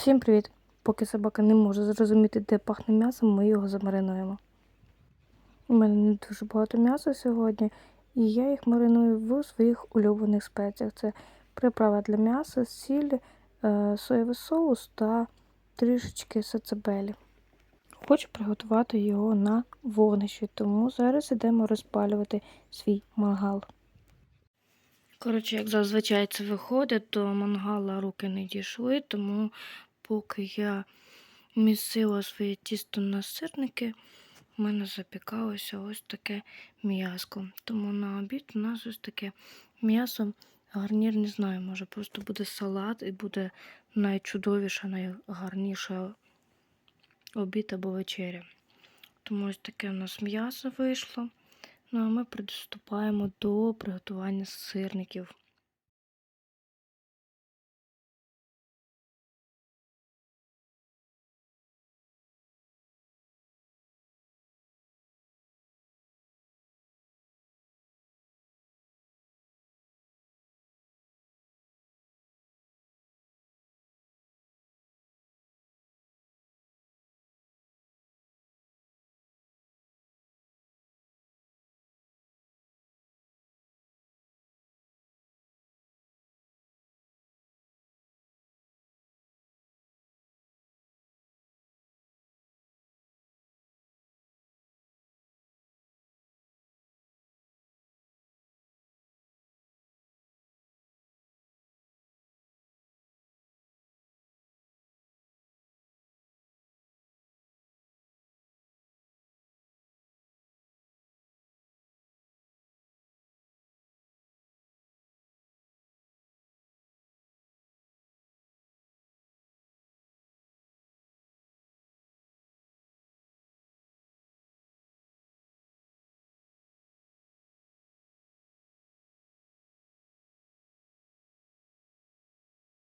Всім привіт! Поки собака не може зрозуміти, де пахне м'ясом, ми його замаринуємо. У мене не дуже багато м'яса сьогодні, і я їх мариную в своїх улюблених спеціях. Це приправа для м'яса, сіль, е, соєвий соус та трішечки сацебелі. Хочу приготувати його на вогнищі, тому зараз ідемо розпалювати свій мангал. Коротше, як зазвичай це виходить, до мангала руки не дійшли, тому поки я місила своє тісто на сирники, в мене запікалося ось таке м'яско. Тому на обід у нас ось таке м'ясо. Гарнір не знаю, може просто буде салат і буде найчудовіша, найгарніша обід або вечеря. Тому ось таке у нас м'ясо вийшло. Ну а ми приступаємо до приготування сирників.